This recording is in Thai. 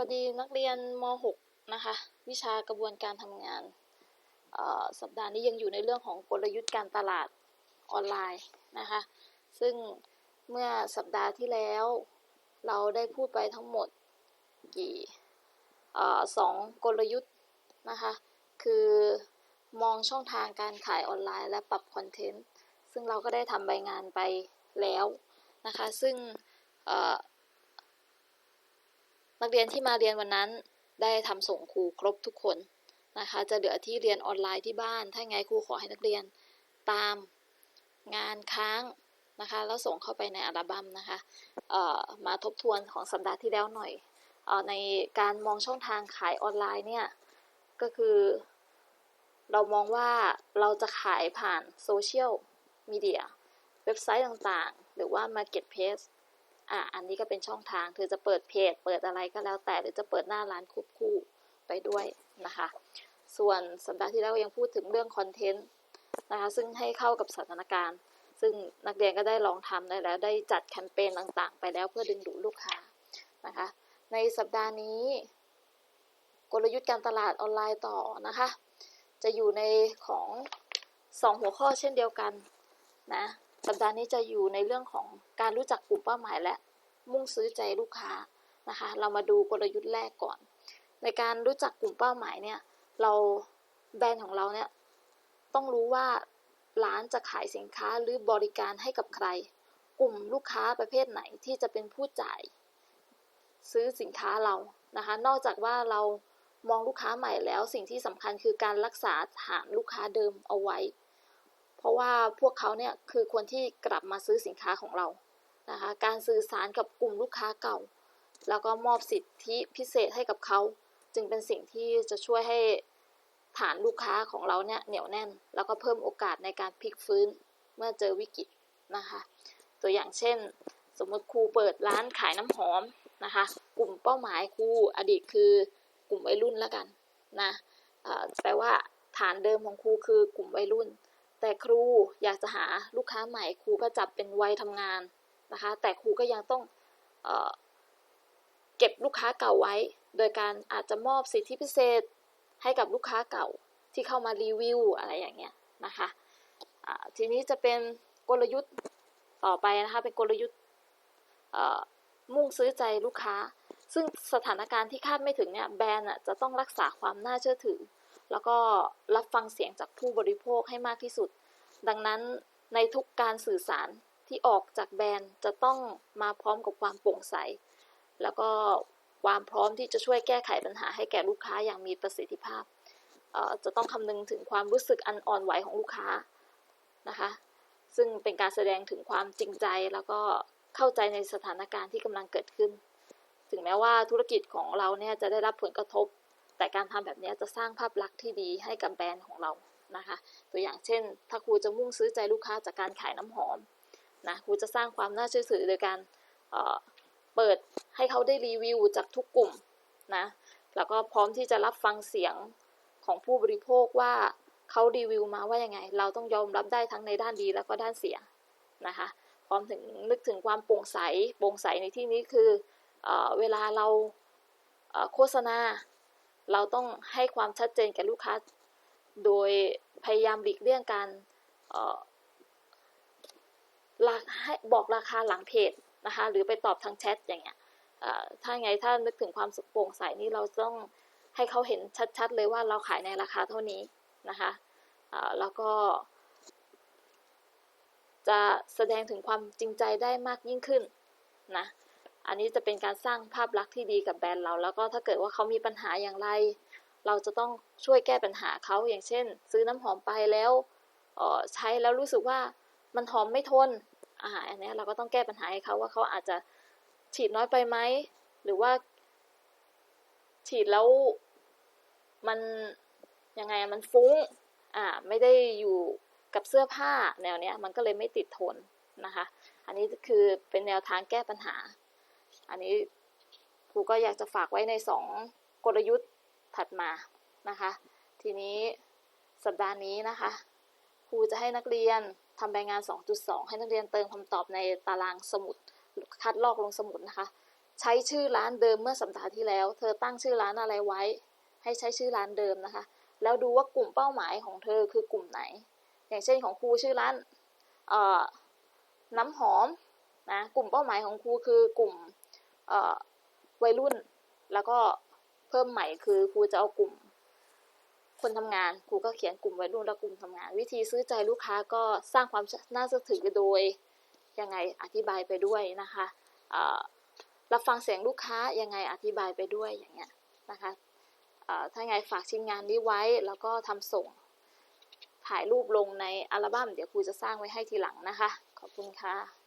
วัสดีนักเรียนม .6 นะคะ วิชากระบวนการทำงาน สัปดาห์นี้ยังอยู่ในเรื่องของกลยุทธ์การตลาดออนไลน์นะคะ ซึ่งเมื่อสัปดาห์ที่แล้วเราได้พูดไปทั้งหมดกี่สองกลยุทธ์นะคะ คือมองช่องทางการขายออนไลน์และปรับคอนเทนต์ ซึ่งเราก็ได้ทำใบงานไปแล้วนะคะ ซึ่ง นักเรียนที่มาเรียนวันนั้น ได้ทำส่งครูครบทุกคนนะคะ จะเหลือที่เรียนออนไลน์ที่บ้าน ถ้าไงครูขอให้นักเรียนตามงานค้างนะคะแล้วส่งเข้าไปในอัลบั้มนะคะเอ่อมาทบทวนของสัปดาห์ที่แล้วหน่อยเออในการมองช่องทางขายออนไลน์เนี่ยก็คือ เรามองว่าเราจะขายผ่านโซเชียลมีเดียเว็บไซต์ต่างๆ หรือว่า Marketplace อะอันนี้ก็เป็นช่องทางเธอจะเปิดเพจ เปิดอะไรก็แล้วแต่หรือจะเปิดหน้าร้านควบคู่ไปด้วยนะคะ ส่วนสัปดาห์ที่แล้วยังพูดถึงเรื่องคอนเทนต์นะคะซึ่งให้เข้ากับสถานการณ์ ซึ่งนักเรียนก็ได้ลองทำได้แล้วได้จัดแคมเปญต่างๆ ไปแล้วเพื่อดึงดูดลูกค้านะคะ ในสัปดาห์นี้ กลยุทธ์การตลาดออนไลน์ต่อนะคะ จะอยู่ในของสองหัวข้อเช่นเดียวกันนะ สัปดาห์นี้จะอยู่ในเรื่องของการรู้จักกลุ่มเป้าหมายและมุ่งซื้อใจลูกค้านะคะ เรามาดูกลยุทธ์แรกก่อน ในการรู้จักกลุ่มเป้าหมายเนี่ย เราแบรนด์ของเราเนี่ยต้องรู้ว่าร้านจะขายสินค้าหรือบริการให้กับใคร กลุ่มลูกค้าประเภทไหนที่จะเป็นผู้จ่าย ซื้อสินค้าเรานะคะ นอกจากว่าเรามองลูกค้าใหม่แล้วสิ่งที่สำคัญคือการรักษาฐานลูกค้าเดิมเอาไว้ ราะว่าพวกเขาเนี่ยคือคนที่กลับมาซื้อสินค้าของเรานะคะการสื่อสารกับกลุ่มลูกค้าเก่า แล้วก็มอบสิทธิพิเศษให้กับเขา จึงเป็นสิ่งที่จะช่วยให้ฐานลูกค้าของเราเนี่ยเหนียวแน่น แล้วก็เพิ่มโอกาสในการพลิกฟื้นเมื่อเจอวิกฤตนะคะ ตัวอย่างเช่น สมมติครูเปิดร้านขายน้ำหอมนะคะ กลุ่มเป้าหมายครูอดีตคือกลุ่มวัยรุ่นแล้วกันนะแปลว่าฐานเดิมของครูคือกลุ่มวัยรุ่น แต่ครูอยากจะหาลูกค้าใหม่ครูก็จับเป็นวัยทำงานนะคะ แต่ครูก็ยังต้องเออเก็บลูกค้าเก่าไว้ โดยการอาจจะมอบสิทธิพิเศษให้กับลูกค้าเก่าที่เข้ามารีวิวอะไรอย่างเงี้ยนะคะะทีนี้จะเป็นกลยุทธ์ต่อไปนะคะเป็นกลยุทธ์มุ่งซื้อใจลูกค้า ซึ่งสถานการณ์ที่คาดไม่ถึงเนี่ยแบรนด์จะต้องรักษาความน่าเชื่อถือ แล้วก็รับฟังเสียงจากผู้บริโภคให้มากที่สุด ดังนั้นในทุกการสื่อสารที่ออกจากแบรนด์จะต้องมาพร้อมกับความโปร่งใส แล้วก็ความพร้อมที่จะช่วยแก้ไขปัญหาให้แก่ลูกค้าอย่างมีประสิทธิภาพ จะต้องคำนึงถึงความรู้สึกอันอ่อนไหวของลูกค้านะคะ ซึ่งเป็นการแสดงถึงความจริงใจแล้วก็เข้าใจในสถานการณ์ที่กำลังเกิดขึ้น ถึงแม้ว่าธุรกิจของเราเนี่ยจะได้รับผลกระทบ แต่การทำแบบนี้จะสร้างภาพลักษณ์ที่ดีให้กับแบรนด์ของเรานะคะ ตัวอย่างเช่น ถ้าครูจะมุ่งซื้อใจลูกค้าจากการขายน้ำหอมนะครูจะสร้างความน่าเชื่อถือโดยการเเปิดให้เขาได้รีวิวจากทุกกลุ่มนะแล้วก็พร้อมที่จะรับฟังเสียงของผู้บริโภคว่าเขารีวิวมาว่ายังไง เราต้องยอมรับได้ทั้งในด้านดีแล้วก็ด้านเสียนะคะพร้อมถึงนึกถึงความโปร่งใสโปร่งใสในที่นี้คือเอเวลาเราโฆษณา เราต้องให้ความชัดเจนแก่ลูกค้า โดยพยายามหลีกเลี่ยงการให้บอกราคาหลังเพจนะคะ หรือไปตอบทางแชทอย่างเงี้ยถ้าไงถ้านึกถึงความสุขโปร่งใสนี่เราต้องให้เขาเห็นชัดๆ เลยว่าเราขายในราคาเท่านี้นะคะแล้วก็ จะแสดงถึงความจริงใจได้มากยิ่งขึ้นนะ อันนี้จะเป็นการสร้างภาพลักษณ์ที่ดีกับแบรนด์เรา แล้วก็ถ้าเกิดว่าเขามีปัญหาอย่างไร เราจะต้องช่วยแก้ปัญหาเขาอย่างเช่น ซื้อน้ำหอมไปแล้วใช้แล้วรู้สึกว่ามันหอมไม่ทนอาหาอันนี้เราก็ต้องแก้ปัญหาให้เขาว่าเขาอาจจะฉีดน้อยไปไหมหรือว่า ฉีดแล้วมันยังไงมันฟุ้งอ่าไม่ได้อยู่กับเสื้อผ้าแนวเนี้ยมันก็เลยไม่ติดทนนะคะ อันนี้คือเป็นแนวทางแก้ปัญหา อันนี้ครูก็อยากจะฝากไว้ในสองกลยุทธ์ถัดมานะคะ ทีนี้สัปดาห์นี้นะคะ ครูจะให้นักเรียนทำรายงาน 2.2 ให้นักเรียนเติมคำตอบในตารางสมุดคัดลอกลงสมุดนะคะ ใช้ชื่อร้านเดิมเมื่อสัปดาห์ที่แล้ว เธอตั้งชื่อร้านอะไรไว้ ให้ใช้ชื่อร้านเดิมนะคะ แล้วดูว่ากลุ่มเป้าหมายของเธอคือกลุ่มไหน อย่างเช่นของครูชื่อร้านน้ำหอมนะกลุ่มเป้าหมายของครูคือกลุ่ม วัยรุ่น แล้วก็เพิ่มใหม่คือครูจะเอากลุ่ม คนทำงานครูก็เขียนกลุ่มวัยรุ่นและกลุ่มทำงาน วิธีซื้อใจลูกค้าก็สร้างความน่าเชื่อถือโดยยังไงอธิบายไปด้วยนะคะรับฟังเสียงลูกค้ายังไงอธิบายไปด้วยอย่างเงี้ยนะคะเอ่อถ้าไงฝากชิ้นงานนี้ไว้แล้วก็ทำส่งถ่ายรูปลงในอัลบั้มเดี๋ยวครูจะสร้างไว้ให้ทีหลังนะคะ ขอบคุณค่ะ